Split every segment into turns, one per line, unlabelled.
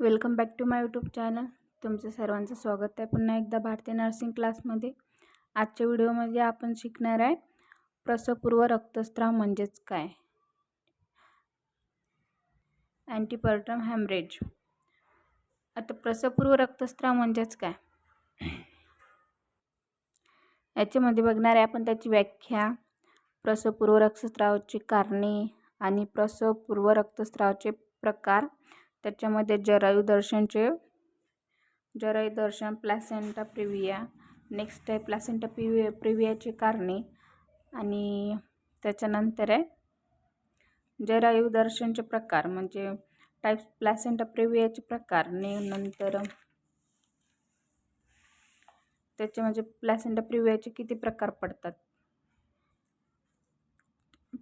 Welcome back to my YouTube channel. तुमचं सर्वांचं स्वागत आहे पुन्हा एकदा भारतीय नर्सिंग क्लासमध्ये. आजच्या व्हिडिओमध्ये आपण शिकणार आहे प्रसवपूर्व रक्तस्राव म्हणजेच काय? अँटीपर्टम हॅमरेज आता प्रसवपूर्व रक्तस्राव म्हणजेच काय? याच्यामध्ये बघणार आहे आपण त्याची व्याख्या प्रसवपूर्व रक्तस्रावाची कारणे आणि प्रसवपूर्व रक्तस्रावाचे प्रकार. त्याच्यामध्ये जरायू दर्शनचे जरायू दर्शन प्लॅसेंटा प्रिविया नेक्स्ट आहे प्लॅसेंटा प्रिव्हि प्रिवियाची कारणे आणि त्याच्यानंतर आहे जरायू दर्शनचे प्रकार म्हणजे टाईप्स प्लॅसेंटा प्रिवियाचे प्रकार ने नंतर त्याचे म्हणजे प्लॅसेंटा प्रिवियाचे किती प्रकार पडतात?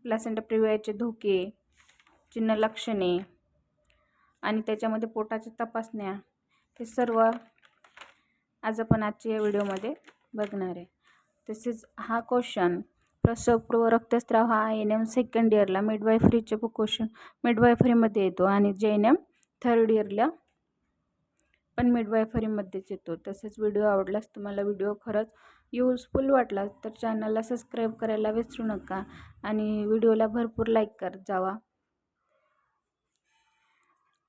प्लॅसेंटा प्रिवियाचे धोके चिन्ह लक्षणे आणि त्याच्यामध्ये पोटाच्या तपासण्या हे सर्व आज आपण आजच्या या व्हिडिओमध्ये बघणार आहे. तसेच हा क्वेश्चन प्रसवपूर्व रक्तस्राव हा एन एम सेकंड इयरला मिडवायफरीचे क्वेश्चन मिडवायफरीमध्ये येतो आणि जे एन एम थर्ड इयरला पण मिडवायफरीमध्येच येतो. तसेच व्हिडिओ आवडलास तुम्हाला व्हिडिओ खरंच युजफुल वाटला तर चॅनलला सबस्क्राईब करायला विसरू नका आणि व्हिडिओला भरपूर लाईक करत जावा.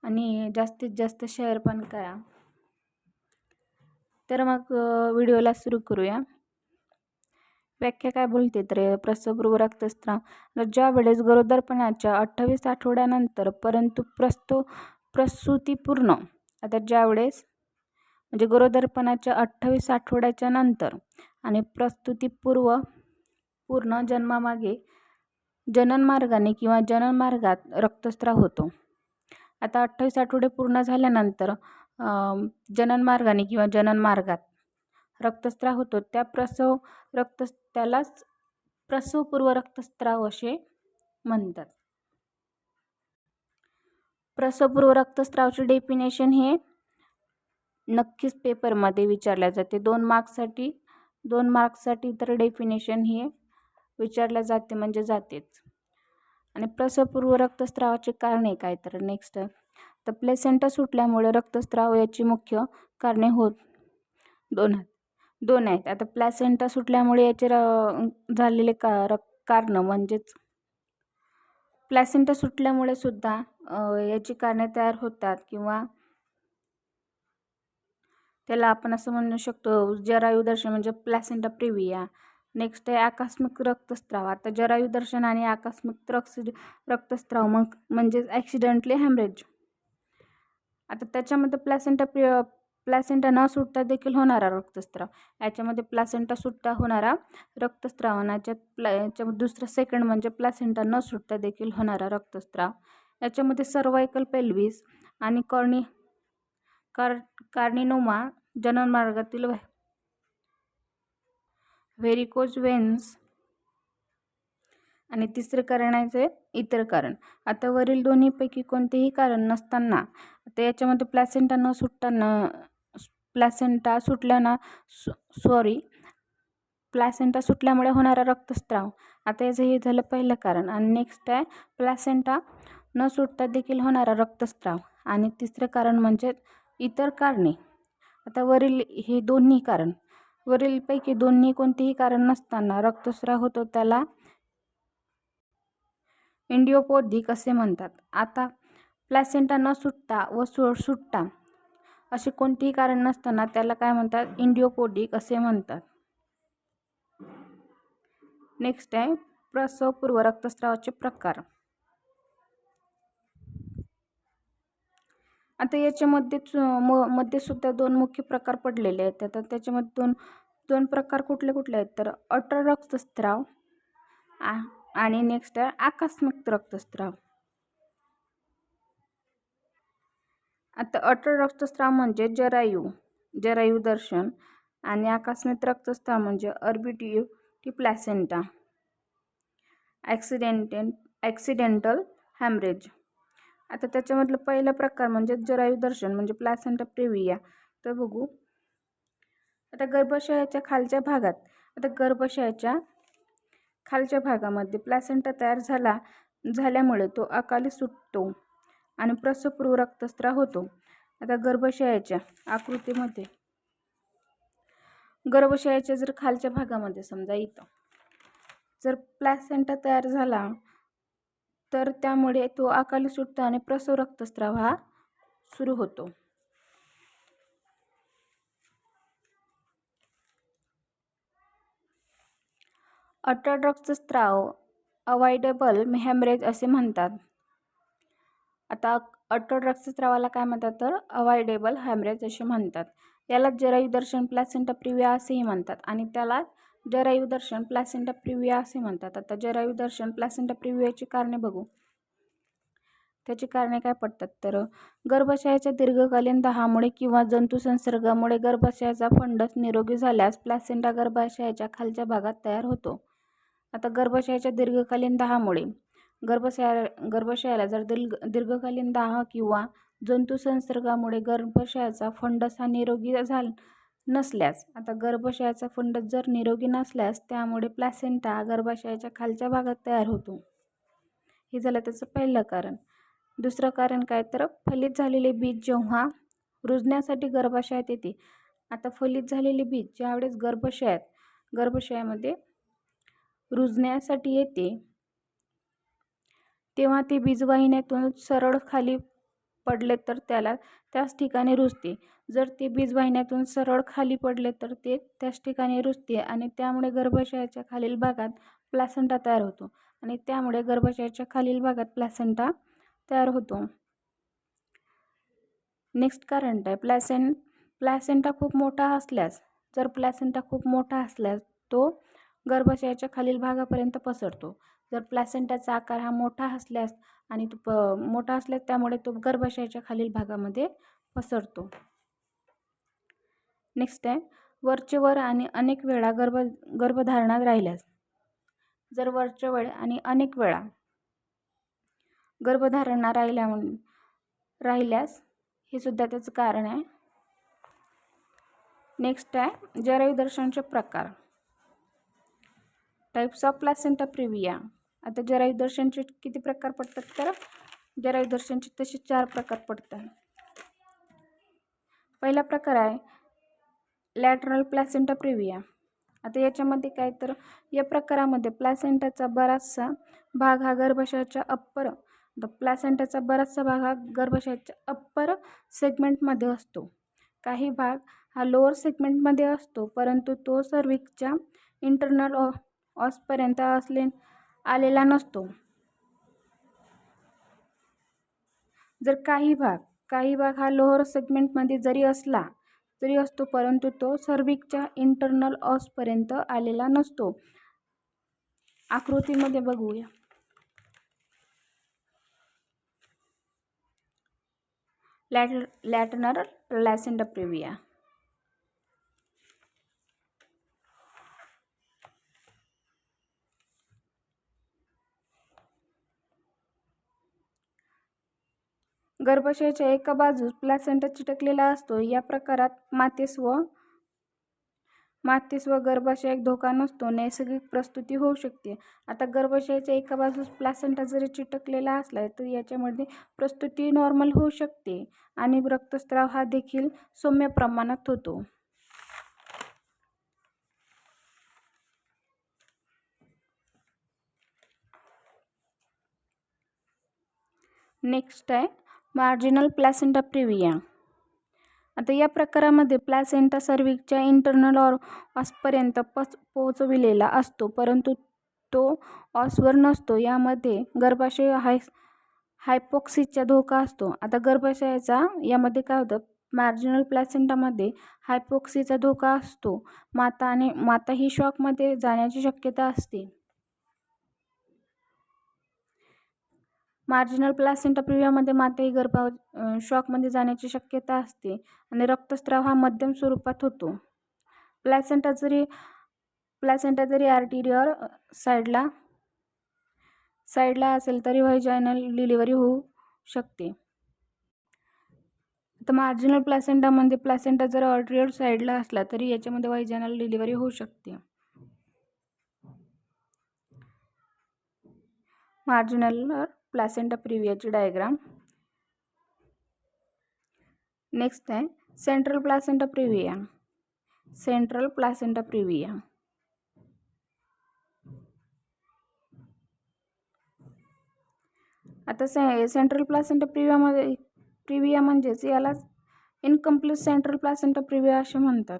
आणि जास्तीत जास्त शेअर पण करा. तर मग व्हिडिओला सुरू करूया. व्याख्या काय बोलते तर प्रसवपूर्व रक्तस्त्राव. ज्या वेळेस गरोदरपणाच्या अठ्ठावीस आठवड्यानंतर परंतु प्रस्तो प्रसूतीपूर्ण आता ज्यावेळेस म्हणजे गरोदरपणाच्या अठ्ठावीस आठवड्याच्या नंतर आणि प्रस्तुतीपूर्व पूर्ण जन्मामागे जननमार्गाने किंवा जननमार्गात रक्तस्त्राव होतो. आता अठ्ठावीस आठवडे पूर्ण झाल्यानंतर जननमार्गाने किंवा जननमार्गात रक्तस्राव होतो. त्या प्रसव रक्त त्यालाच प्रसवपूर्व रक्तस्राव असे म्हणतात. प्रसवपूर्व रक्तस्रावचे डेफिनेशन हे नक्कीच पेपरमध्ये विचारल्या जाते. दोन मार्क्ससाठी दोन मार्क्ससाठी तर डेफिनेशन हे विचारल्या जाते म्हणजे जातेच. आणि प्रसवपूर्व रक्तस्रावाचे कारणे काय तर नेक्स्ट तर प्लेसेंटा सुटल्यामुळे रक्तस्राव याची मुख्य कारणे होत दोन दोन आहेत. आता प्लॅसेंटा सुटल्यामुळे याचे र झालेले का र कारणं म्हणजेच प्लॅसेंटा सुटल्यामुळे सुद्धा याची कारणे तयार होतात किंवा त्याला आपण असं म्हणू शकतो जरायुदर्शन म्हणजे प्लॅसेंटा प्रिविया नेक्स्ट आहे आकस्मिक रक्तस्राव. आता जरायू दर्शन आणि आकस्मिक रक्स रक्तस्राव मग म्हणजेच ॲक्सिडेंटली हॅमरेज आता त्याच्यामध्ये प्लॅसेंटा प्रि प्लॅसेंटा न सुटता देखील होणारा रक्तस्राव. याच्यामध्ये प्लॅसेंटा सुट्टा होणारा रक्तस्राव आणि याच्यात प्ला याच्यामध्ये दुसरं सेकंड म्हणजे प्लॅसेंटा न सुटता देखील होणारा रक्तस्राव. याच्यामध्ये सर्वायकल पेल्विस आणि कॉर्नी कार कार्निनोमा जननमार्गातील व्हेरिकोज वेन्स. आणि तिसरं कारण आहे इतर कारण. आता वरील दोन्हीपैकी कोणतेही कारण नसताना आता याच्यामध्ये प्लॅसेंटा न सुटताना प्लॅसेंटा सुटल्याना सॉरी प्लॅसेंटा सुटल्यामुळे होणारा रक्तस्त्राव आता याचं हे झालं पहिलं कारण आणि नेक्स्ट आहे प्लॅसेंटा न सुटता देखील होणारा रक्तस्त्राव आणि तिसरं कारण म्हणजे इतर कारणे. आता वरील हे दोन्ही कारण वरीलपैकी दोन्ही कोणतेही कारण नसताना रक्तस्राव होतो त्याला इंडिओपोधिक असे म्हणतात. आता प्लॅसेंटा न सुटता व सु सुटता असे कोणतेही कारण नसताना त्याला काय म्हणतात? इंडिओपोडिक असे म्हणतात. नेक्स्ट आहे प्रसवपूर्व रक्तस्रावाचे प्रकार. आता याच्यामध्येच म मध्ये सुद्धा दोन मुख्य प्रकार पडलेले आहेत. आता त्याच्यामध्ये दोन दोन प्रकार कुठले कुठले आहेत? तर अटर आ आणि नेक्स्ट आहे आकस्मिक रक्तस्त्राव आता अटर रक्तस्त्राव म्हणजे जरायू जरायू दर्शन आणि आकस्मिक रक्तस्त्राव म्हणजे अर्बिटिव्ह टी प्लॅसेंटा. ॲक्सिडेंटेन ॲक्सिडेंटल हॅमरेज आता त्याच्यामधलं पहिला प्रकार म्हणजे जरायू दर्शन म्हणजे प्लॅसेंटा प्रिविया. तर बघू. आता गर्भाशयाच्या खालच्या भागात आता गर्भाशयाच्या खालच्या भागामध्ये प्लॅसेंटा तयार झाला झाल्यामुळे तो अकाली सुटतो आणि प्रसपूर्व रक्तस्त्राव होतो. आता गर्भाशयाच्या आकृतीमध्ये गर्भाशयाच्या जर खालच्या भागामध्ये समजा इथं जर प्लॅसेंटा तयार झाला तर त्यामुळे तो अकाली सुटतो आणि प्रसव रक्तस्राव हा सुरू होतो. अटळ रक्तस्राव अवॉइडेबल हॅमरेज असे म्हणतात. आता अटळ रक्तस्रावाला काय म्हणतात तर अवॉइडेबल हॅमरेज असे म्हणतात. याला जरायुदर्शन प्लॅसेंटा प्रिव्या असेही म्हणतात आणि त्याला जरायू दर्शन प्लॅसेंटा प्रिव्हिया असे म्हणतात. आता जरायू दर्शन प्लॅसेंटा प्रिव्हियाची कारणे बघू. त्याची कारणे काय पडतात? तर गर्भाशयाच्या दीर्घकालीन दाहामुळे किंवा जंतू संसर्गामुळे गर्भाशयाचा फंडस निरोगी झाल्यास प्लॅसेंटा गर्भाशयाच्या खालच्या भागात तयार होतो. आता गर्भाशयाच्या दीर्घकालीन दाहामुळे गर्भाशया गर्भाशयाला जर दीर्घ दीर्घकालीन दाह किंवा जंतू संसर्गामुळे गर्भाशयाचा फंडस हा निरोगी झाल नसल्यास आता गर्भाशयाचा फंडस जर निरोगी नसल्यास त्यामुळे प्लॅसेंटा गर्भाशयाच्या खालच्या भागात तयार होतो. हे झालं त्याचं पहिलं कारण. दुसरं कारण काय? तर फलित झालेले बीज जेव्हा रुजण्यासाठी गर्भाशयात येते आता फलित झालेले बीज ज्यावेळेस गर्भाशयात गर्भाशयामध्ये रुजण्यासाठी येते तेव्हा ते बीजवाहिन्यातून सरळ खाली पडले तर त्याला त्याच ठिकाणी रुजते. जर ते बीजवाहिन्यातून सरळ खाली पडले तर ते त्याच ठिकाणी रुजते आणि त्यामुळे गर्भाशयाच्या खालील भागात प्लॅसेंटा तयार होतो आणि त्यामुळे गर्भाशयाच्या खालील भागात प्लॅसेंटा तयार होतो. नेक्स्ट कारण आहे. प्लॅसेंट प्लॅसेंटा खूप मोठा असल्यास जर प्लॅसेंटा खूप मोठा असल्यास तो गर्भाशयाच्या खालील भागापर्यंत पसरतो. जर प्लॅसेंटाचा आकार हा मोठा असल्यास आणि तो प मोठा असल्यास त्यामुळे तो गर्भाशयाच्या खालील भागामध्ये पसरतो. नेक्स्ट आहे वरचे वर आणि अनेक वेळा गर्भ गर्भधारणात राहिल्यास. जर वरच्या वेळ आणि अनेक वेळा गर्भधारणा राहिल्या राहिल्यास हे सुद्धा त्याचं कारण आहे. नेक्स्ट आहे जरायुदर्शनचे प्रकार. टाईप्स ऑफ प्लासेंटा प्रिव्हिया आता जरायुदर्शनचे किती प्रकार पडतात तर? जरायुदर्शनचे तसे चार प्रकार पडतात. पहिला प्रकार आहे लॅटरल प्लॅसेंटा प्रिव्हिया. आता याच्यामध्ये काय तर या प्रकारामध्ये प्लॅसेंटाचा बराचसा भाग हा गर्भाशयाच्या अप्पर द प्लॅसेंटाचा बराचसा भाग हा गर्भाशयाच्या अप्पर सेगमेंटमध्ये असतो. काही भाग हा लोअर सेगमेंटमध्ये असतो परंतु तो सर्विकच्या इंटरनल ऑ ऑसपर्यंत असले आलेला नसतो. जर काही भाग काही भाग हा लोअर सेगमेंटमध्ये जरी असला जरी असतो परंतु तो सर्विकच्या इंटरनल ऑसपर्यंत आलेला नसतो. आकृतीमध्ये बघूया. लॅट लॅटनर प्लॅसेंडा प्रिव्हिया गर्भाशयाच्या एका बाजूस प्लॅसेंटा चिटकलेला असतो. या प्रकारात मातेस्व मातेस्व गर्भाशयात धोका नसतो. नैसर्गिक प्रस्तुती होऊ शकते. आता गर्भाशयाच्या एका बाजूस प्लॅसेंटा जरी चिटकलेला असला तर याच्यामध्ये प्रस्तुती नॉर्मल होऊ शकते आणि रक्तस्राव हा देखील सौम्य प्रमाणात होतो. नेक्स्ट आहे. मार्जिनल प्लॅसेंटा प्रिव्हिया आता या प्रकारामध्ये प्लॅसेंटा सर्विकच्या इंटरनल ऑर ऑसपर्यंत पच पोहोचविलेला असतो परंतु तो ऑसवर नसतो. यामध्ये गर्भाशय हाय हायपोक्सिसचा धोका असतो. आता गर्भाशयाचा यामध्ये काय होतं? मार्जिनल प्लॅसेंटामध्ये हायपोक्सीचा धोका असतो. माता आणि माता ही शॉकमध्ये जाण्याची शक्यता असते. मार्जिनल प्लॅसेंटा प्रिव्हियामध्ये मातेही गर्भा शॉकमध्ये जाण्याची शक्यता असते आणि रक्तस्राव हा मध्यम स्वरूपात होतो. प्लॅसेंटा जरी प्लॅसेंटा जरी आर्टिरियर साईडला साईडला असेल तरी व्हायजायनल डिलिव्हरी होऊ शकते. तर मार्जिनल प्लॅसेंटामध्ये म्हणजे प्लॅसेंटा जर आर्टिरियर साईडला असला तरी याच्यामध्ये व्हायजायनल डिलिव्हरी होऊ शकते. मार्जिनल प्लॅसेंटा प्रिव्हियाची डायग्राम नेक्स्ट आहे central placenta previa central placenta previa आता से सेंट्रल प्लॅसेंटा प्रिवियामध्ये प्रिविया म्हणजेच यालाच इनकम्प्लीट सेंट्रल प्लॅसेंटा प्रिविया असे म्हणतात.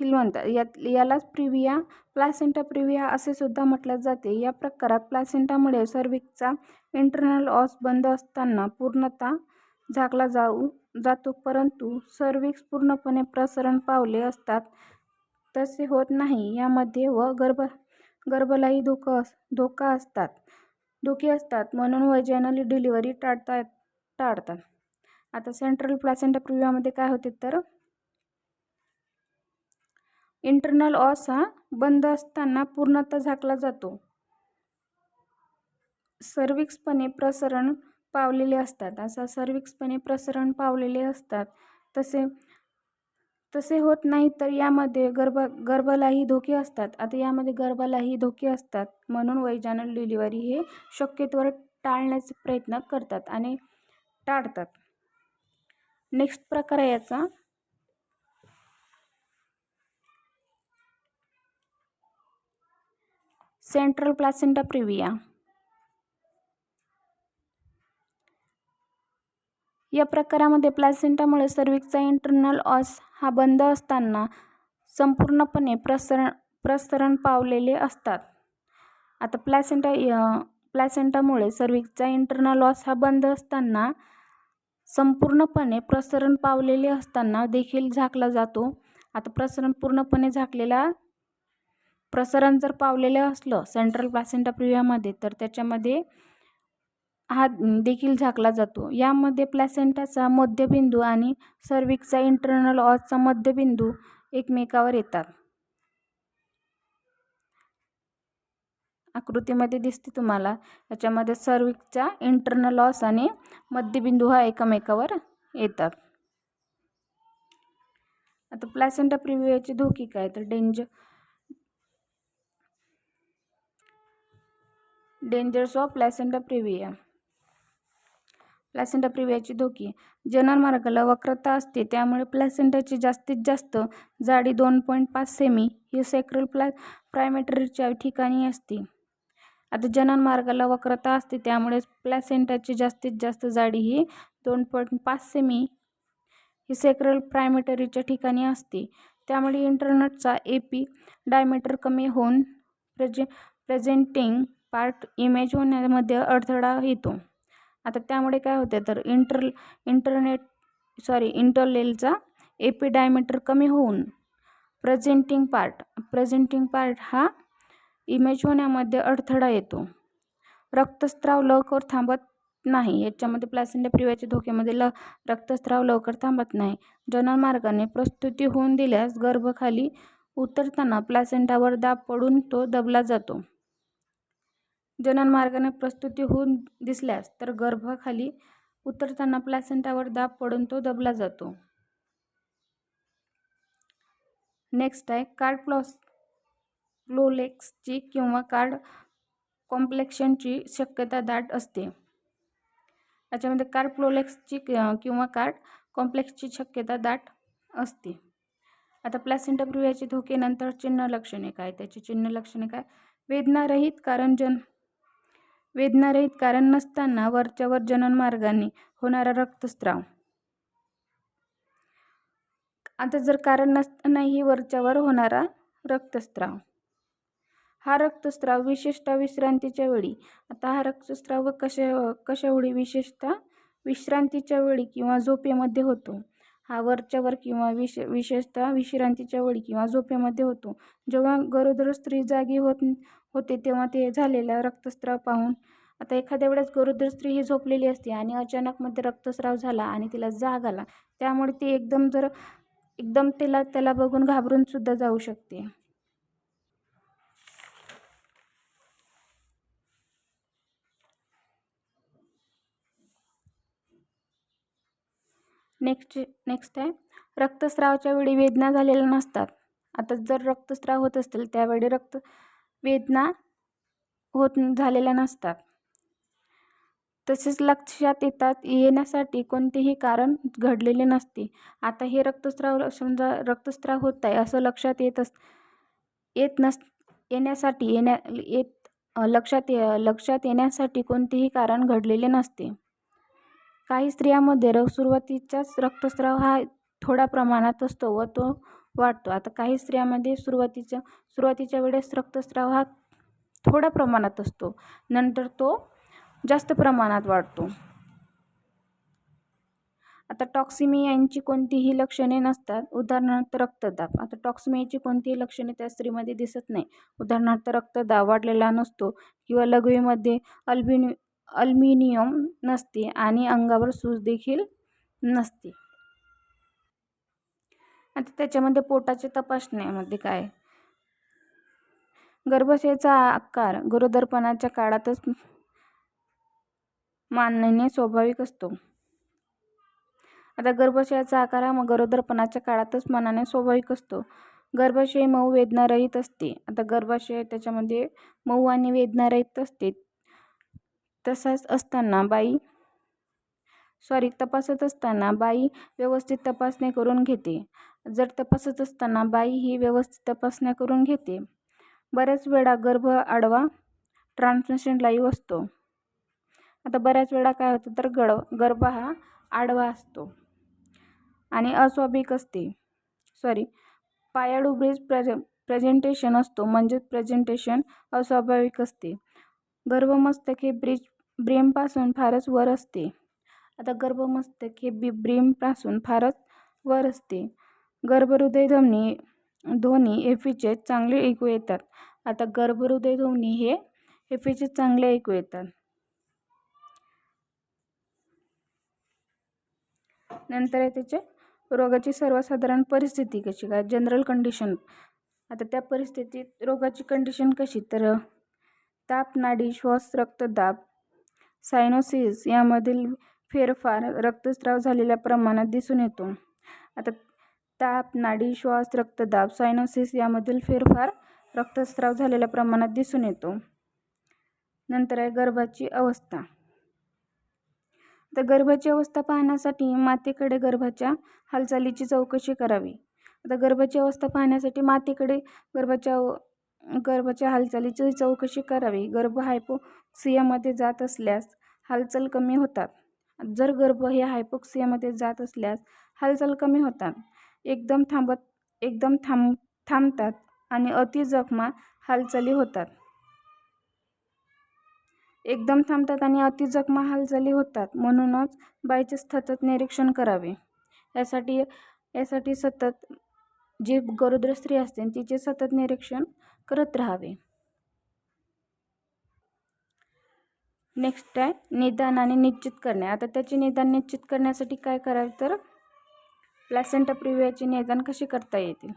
देखील म्हणतात. यात यालाच प्रिविया प्लासेंटा प्रिविया असे सुद्धा म्हटले जाते. या प्रकारात प्लासेंटामुळे सर्विकचा इंटरनल ऑस बंद असताना पूर्णतः झाकला जाऊ जातो. परंतु सर्विक्स पूर्णपणे प्रसरण पावले असतात तसे होत नाही. यामध्ये व गर्भ गर्भलाही धोका धोका असतात धोके असतात. म्हणून वैजनली डिलिव्हरी टाळता टाळतात. आता सेंट्रल प्लासेंटा प्रिव्यामध्ये काय होते तर इंटरनल ऑस हा बंद असताना पूर्णतः झाकला जातो. सर्विक्सपणे प्रसरण पावलेले असतात. असा सर्विक्सपणे प्रसरण पावलेले असतात. तसे तसे होत नाही तर यामध्ये गर्भ गर्भालाही धोके असतात. आता यामध्ये गर्भालाही धोके असतात. म्हणून वैजानल डिलिव्हरी हे शक्यतोवर टाळण्याचा प्रयत्न करतात आणि टाळतात. नेक्स्ट प्रकार आहे याचा. Central placenta previa. या प्रकारामध्ये प्लॅसेंटामुळे सर्विकचा इंटरनल ऑस हा बंद असताना संपूर्णपणे प्रसरण प्रसरण पावलेले असतात. आता प्लॅसेंटा प्लॅसेंटामुळे सर्विकचा इंटरनल ऑस हा बंद असताना संपूर्णपणे प्रसरण पावलेले असताना देखील झाकला जातो. आता प्रसरण पूर्णपणे झाकलेला प्रसरण जर पावलेलं असलं सेंट्रल प्लॅसेंटा प्रिव्यामध्ये तर त्याच्यामध्ये हा देखील झाकला जातो. यामध्ये प्लॅसेंटाचा मध्यबिंदू आणि सर्विकचा इंटरनल ऑजचा मध्यबिंदू एकमेकावर येतात. आकृतीमध्ये दिसते तुम्हाला. याच्यामध्ये सर्विकचा इंटरनल ऑस आणि मध्यबिंदू हा एकमेकावर येतात. आता प्लॅसेंटा प्रिव्हियाचे धोके काय? तर danger dangers of placenta previa placenta प्रिव्हियाची धोकी. जननमार्गाला वक्रता असते त्यामुळे प्लॅसेंटाची जास्तीत जास्त जाडी दोन पॉईंट पाच सेमी ही सेक्रल प्लॅ प्रायमेटरीच्या ठिकाणी असते. आता जनन मार्गाला वक्रता असते त्यामुळे प्लॅसेंटाची जास्तीत जास्त जाडी ही दोन पॉईंट पाच सेमी ही सेक्रल प्रायमेटरीच्या ठिकाणी असते. त्यामुळे इंटरनेटचा ए पी डायमीटर कमी होऊन प्रेजे प्रेझेंटिंग पार्ट इमेज होण्यामध्ये अडथळा येतो. आता त्यामुळे काय होते तर इंटर इंटरनेट सॉरी इंटरलेलचा ए डायमीटर कमी होऊन प्रेझेंटिंग पार्ट प्रेझेंटिंग पार्ट हा इमेज होण्यामध्ये अडथळा येतो. रक्तस्राव लवकर थांबत नाही याच्यामध्ये प्लॅसेंडा प्रिव्याचे धोक्यामध्ये ल रक्तस्राव लवकर थांबत नाही. जननमार्गाने प्रस्तुती होऊन दिल्यास गर्भखाली उतरताना प्लॅसेंटावर दाब पडून तो दबला जातो. जननमार्गाने प्रस्तुती होऊन दिसल्यास तर गर्भाखाली उतरताना प्लॅसेंटावर दाब पडून तो दबला जातो. नेक्स्ट आहे कार्ड प्लॉस प्लोलेक्सची किंवा कार्ड कॉम्प्लेक्शनची शक्यता दाट असते. याच्यामध्ये कार्ड प्लोलेक्सची किंवा कार्ड कॉम्प्लेक्सची शक्यता दाट असते. आता प्लॅसेंटा प्रिव्याचे धोके नंतर चिन्ह लक्षणे काय? त्याची चिन्ह लक्षणे काय? वेदनारहित कारण जन वेदनारहित कारण नसताना वरच्यावर जननमार्गाने होणारा रक्तस्राव. आता जर कारण नसतानाही वरच्यावर होणारा रक्तस्राव. हा रक्तस्राव विशेषतः विश्रांतीच्या वेळी आता हा रक्तस्राव कशा कशावेळी विशेषतः विश्रांतीच्या वेळी किंवा झोपेमध्ये होतो? हा वरच्यावर किंवा विशे विशेषतः विश्रांतीच्या वेळी किंवा झोपेमध्ये होतो. जेव्हा गरोदर स्त्री जागी होत होते तेव्हा ते झालेला रक्तस्राव पाहून आता एखाद्या वेळेस गरोदर स्त्री ही झोपलेली असते आणि अचानक मध्ये रक्तस्राव झाला आणि तिला जाग आला त्यामुळे ती एकदम जर एकदम तिला त्याला बघून घाबरून सुद्धा जाऊ शकते. नेक्स्ट नेक्स्ट आहे रक्तस्रावाच्या वेळी वेदना झालेल्या नसतात. आता जर रक्तस्राव होत असतील त्यावेळी रक्त वेदना होत झालेल्या नसतात. तसेच लक्षात येतात येण्यासाठी कोणतेही कारण घडलेले नसते. आता हे रक्तस्राव समजा रक्तस्राव होत आहे असं लक्षात येत अस येत नस येण्यासाठी येण्या येत लक्षात ये लक्षात येण्यासाठी कोणतेही कारण घडलेले नसते. काही स्त्रियांमध्ये र सुरुवातीचाच रक्तस्राव हा थोड्या प्रमाणात असतो व तो वाढतो. आता काही स्त्रियांमध्ये सुरुवातीच्या सुरुवातीच्या वेळेस रक्तस्राव हा थोड्या प्रमाणात असतो. नंतर तो जास्त प्रमाणात वाढतो. आता टॉक्सिमियांची कोणतीही लक्षणे नसतात. उदाहरणार्थ रक्तदाब. आता टॉक्सिमियाची कोणतीही लक्षणे त्या स्त्रीमध्ये दिसत नाही. उदाहरणार्थ रक्तदाब वाढलेला नसतो किंवा लघवीमध्ये अल्बिनि अल्मिनियम नसते आणि अंगावर सूज देखील नसते. आता त्याच्यामध्ये पोटाच्या तपासण्यामध्ये म्हणजे काय? गर्भाशयाचा आकार गरोदरपणाच्या काळातच मानणे स्वाभाविक असतो. आता गर्भाशयाचा आकार हा गरोदरपणाच्या काळातच मानाने स्वाभाविक असतो. गर्भाशय मऊ वेदनारहित असते. आता गर्भाशय त्याच्यामध्ये मऊ आणि वेदनारहित असते. तसाच असताना बाई सॉरी तपासत असताना बाई व्यवस्थित तपासणी करून घेते. जर तपासत असताना बाई ही व्यवस्थित तपासण्या करून घेते. बऱ्याच वेळा गर्भ आडवा ट्रान्समिशन लाईव्ह असतो. आता बऱ्याच वेळा काय होतं तर गड गर्भ हा आडवा असतो. आणि अस्वाभाविक असते. सॉरी पायाडू ब्रिज प्रेझे प्रेझेंटेशन असतो. म्हणजेच प्रेझेंटेशन अस्वाभाविक असते. गर्भमस्तक हे ब्रिज ब्रेमपासून फारच वर असते. आता गर्भमस्तक हे बी ब्रेमपासून फारच वर असते. गर्भहृदय ध्वनी ध्वनी एफीचे चांगले ऐकू येतात. आता गर्भहृदय ध्वनी हे एफीचे चांगले ऐकू येतात. नंतर आहे त्याचे रोगाची सर्वसाधारण परिस्थिती कशी? काय जनरल कंडिशन आता त्या परिस्थितीत रोगाची कंडिशन कशी? तर ताप नाडी श्वास रक्तदाब सायनोसिस यामधील फेरफार रक्तस्राव झालेल्या प्रमाणात दिसून येतो. आता ताप नाडी श्वास रक्तदाब सायनोसिस यामधील फेरफार रक्तस्राव झालेल्या प्रमाणात दिसून येतो. नंतर आहे गर्भाची अवस्था. तर गर्भाची अवस्था पाहण्यासाठी मातेकडे गर्भाच्या हालचालीची चौकशी करावी. आता गर्भाची अवस्था पाहण्यासाठी मातेकडे गर्भाच्या गर्भाच्या हालचालीची चौकशी करावी. गर्भ हायपोक्सियामध्ये जात असल्यास हालचाल कमी होतात. जर गर्भ हे हायपोक्सियामध्ये जात असल्यास हालचाल कमी होतात. एकदम थांबत एकदम थांब थांबतात आणि अति जखमा हालचाली होतात. एकदम थांबतात आणि अति जखमा हालचाली होतात म्हणूनच बाईचे सतत निरीक्षण करावे. यासाठी यासाठी सतत जी गरोदर स्त्री असते तिचे सतत निरीक्षण करत राहावे. नेक्स्ट आहे निदान आणि निश्चित करणे. आता त्याचे निदान निश्चित करण्यासाठी काय करावे तर प्लॅसेंटा प्रिव्हियाचे निदान कसे करता येतील?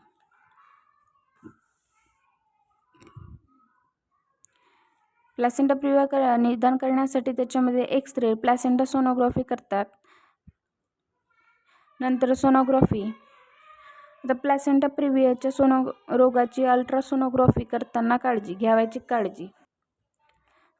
प्लॅसेंटा प्रिव्हिया कर निदान करण्यासाठी त्याच्यामध्ये एक्स रे प्लॅसेंटा सोनोग्राफी करतात. नंतर सोनोग्राफी आता प्लॅसेंटा प्रिव्हियाच्या सोनो रोगाची अल्ट्रासोनोग्राफी करताना काळजी घ्यावायची काळजी.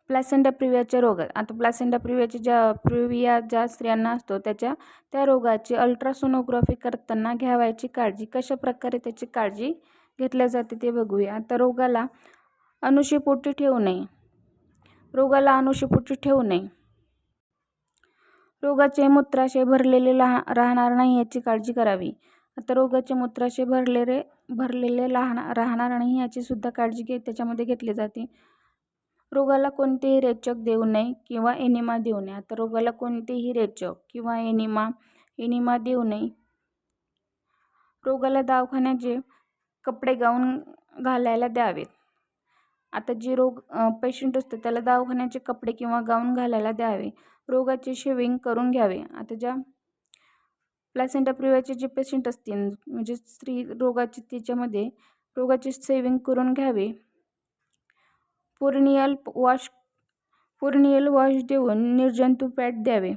प्लॅसेंडा प्रिव्हियाच्या रोगात. आता प्लॅसेंडा प्रिव्हियाची ज्या प्रिव्हिया ज्या स्त्रियांना असतो त्याच्या त्या रोगाची अल्ट्रासोनोग्राफी करताना घ्यावायची काळजी. कशा प्रकारे त्याची काळजी घेतल्या जाते ते बघूया. आता रोगाला अनुशीपोटी ठेवू नये. रोगाला अनुशीपोटी ठेवू नये. रोगाचे मूत्राशय भरलेले लहा राहणार नाही याची काळजी करावी. आता रोगाचे मूत्राशय भरलेले भरलेले लहान राहणार नाही याची सुद्धा काळजी घे त्याच्यामध्ये घेतली जाते. रोगाला कोणतेही रेचक देऊ नये किंवा एनिमा देऊ नये. आता रोगाला कोणतेही रेचक किंवा एनिमा एनिमा देऊ नये. रोगाला दवाखान्याचे कपडे गाऊन घालायला द्यावेत. आता जे रोग पेशंट असतं त्याला दवाखान्याचे कपडे किंवा गाऊन घालायला द्यावे. रोगाचे शेविंग करून घ्यावे. आता ज्या प्लॅसेंटा प्रिव्याचे जे पेशंट असतील म्हणजे स्त्री रोगाचे त्याच्यामध्ये रोगाचे सेविंग करून घ्यावे. पूर्णियल वॉश पूर्णियल वॉश देऊन निर्जंतू पॅड द्यावे.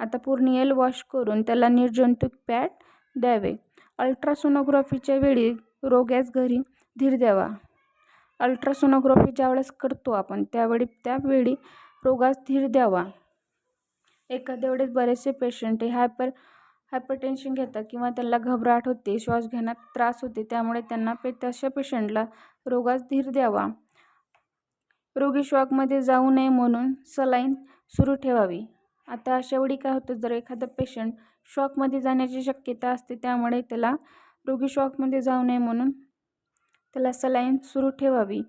आता पूर्णियल वॉश करून त्याला निर्जंतुक पॅड द्यावे. अल्ट्रासोनोग्राफीच्या वेळी रोग्यास घरी धीर द्यावा. अल्ट्रासोनोग्राफी ज्यावेळेस करतो आपण त्यावेळी त्यावेळी रोगास धीर द्यावा. एखाद्या वेळेस बरेचसे पेशंट हे हायपर हायपरटेन्शन घेतात किंवा त्यांना घबराट होते श्वास घेण्यात त्रास होते त्यामुळे त्यांना पे तशा पेशंटला रोगास धीर द्यावा. रोगी शॉकमध्ये जाऊ नये म्हणून सलाईन सुरू ठेवावी. आता शेवटी काय होतं जर एखादा पेशंट शॉकमध्ये जाण्याची शक्यता असते त्यामुळे त्याला रोगी शॉकमध्ये जाऊ नये म्हणून त्याला सलाईन सुरू ठेवावी.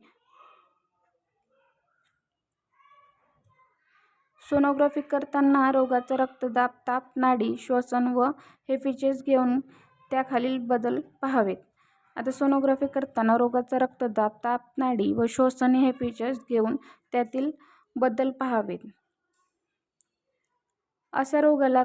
सोनोग्राफी करताना रोगाचा रक्तदाब ताप नाडी श्वसन व हे फीचर्स घेऊन त्याखालील बदल पाहावेत. आता सोनोग्राफी करताना रोगाचा रक्तदाब ताप नाडी व श्वसन हे फीचर्स घेऊन त्यातील बदल पाहावेत. अशा रोगाला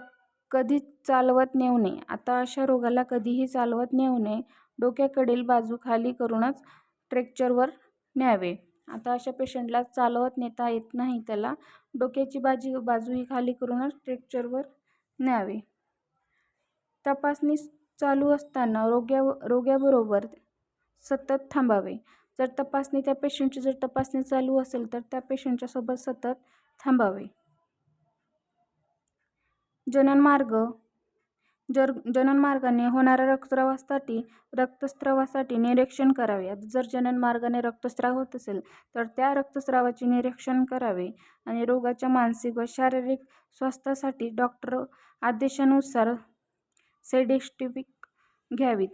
कधीच चालवत नेऊ नये आता अशा रोगाला कधीही चालवत नेऊ नये डोक्याकडील बाजू खाली करूनच ट्रेक्चरवर न्यावे. आता अशा पेशंटला चालवत नेता येत नाही त्याला डोक्याची बाजी बाजू ही खाली करूनच ट्रेक्चरवर न्यावे. तपासणी चालू असताना रोग्या रोग्याबरोबर सतत थांबावे. जर तपासणी त्या पेशंटची जर तपासणी चालू असेल तर त्या पेशंटच्यासोबत सतत थांबावे. जननमार्ग जर जननमार्गाने होणाऱ्या रक्तस्रावासाठी रक्तस्रावासाठी निरीक्षण करावे. जर जननमार्गाने रक्तस्राव होत असेल तर त्या रक्तस्रावाचे निरीक्षण करावे आणि रोगाच्या मानसिक व शारीरिक स्वास्थ्यासाठी डॉक्टर आदेशानुसार सेडेस्टिविक घ्यावीत.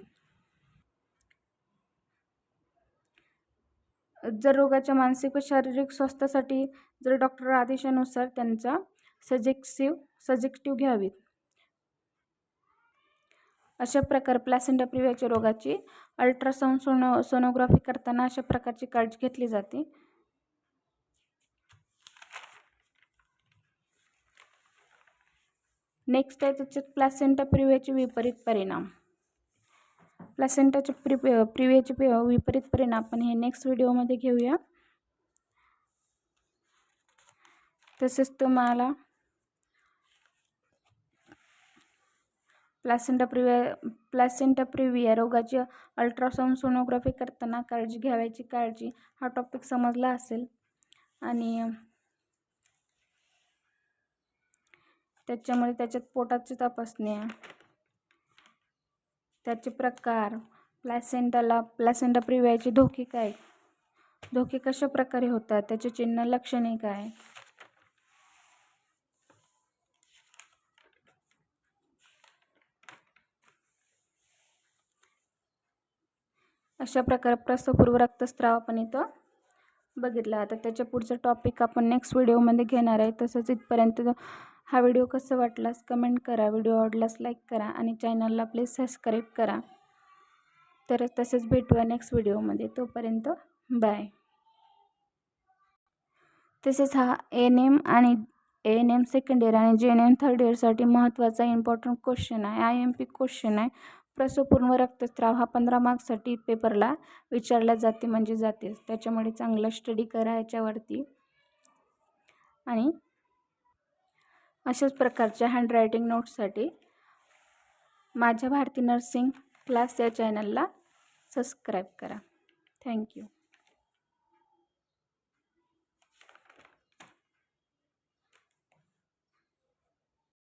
जर रोगाच्या मानसिक व शारीरिक स्वास्थ्यासाठी जर डॉक्टर आदेशानुसार त्यांचा सजेक्सिव्ह सजेक्टिव्ह घ्यावीत. अशा प्रकार प्लॅसेंडा प्रिव्याच्या रोगाची अल्ट्रासाऊंड सोनो सोनोग्राफी करताना अशा प्रकारची काळजी घेतली जाते. नेक्स्ट आहे त्याच्यात प्लॅसेंटा प्रिव्याचे विपरीत परिणाम. प्लॅसेंटाचे प्रि प्रिव्याचे विपरीत परिणाम आपण हे नेक्स्ट व्हिडिओमध्ये घेऊया. तसेच तुम्हाला प्लॅसेंटा प्रिव्या प्लॅसेंटा प्रिव्हिया रोगाची अल्ट्रासाऊंड सोनोग्राफी करताना काळजी घ्यावायची काळजी हा टॉपिक समजला असेल. आणि त्याच्यामुळे त्याच्यात पोटाची तपासण्या त्याचे प्रकार प्लॅसेंटाला प्लॅसेंटा प्रिव्याचे धोके काय? धोके कशा प्रकारे होतात? त्याचे चिन्ह लक्षणे काय? अशा प्रकारे प्रस्तपूर्व रक्तस्राव आपण इथं बघितला. आता त्याच्या पुढचं टॉपिक आपण नेक्स्ट व्हिडिओमध्ये घेणार आहे. तसंच इथपर्यंत हा व्हिडिओ कसं वाटलास कमेंट करा. व्हिडिओ आवडलास लाईक करा आणि चॅनलला प्लीज सबस्क्राईब करा. तर तसेच भेटूया नेक्स्ट व्हिडिओमध्ये. तोपर्यंत बाय. तसेच हा एन एम आणि A N M second year आणि जे एन एम थर्ड इयरसाठी महत्त्वाचा इम्पॉर्टंट क्वेश्चन आहे. आय एम पी क्वेश्चन आहे. प्रसवपूर्ण रक्तस्राव हा पंधरा मार्क्ससाठी पेपरला विचारला जाते म्हणजे जातेच त्याच्यामुळे चांगलं स्टडी करा याच्यावरती. आणि अशाच प्रकारच्या हँडरायटिंग नोट्ससाठी माझ्या भारती नर्सिंग क्लास या चॅनलला सबस्क्राईब करा. थँक्यू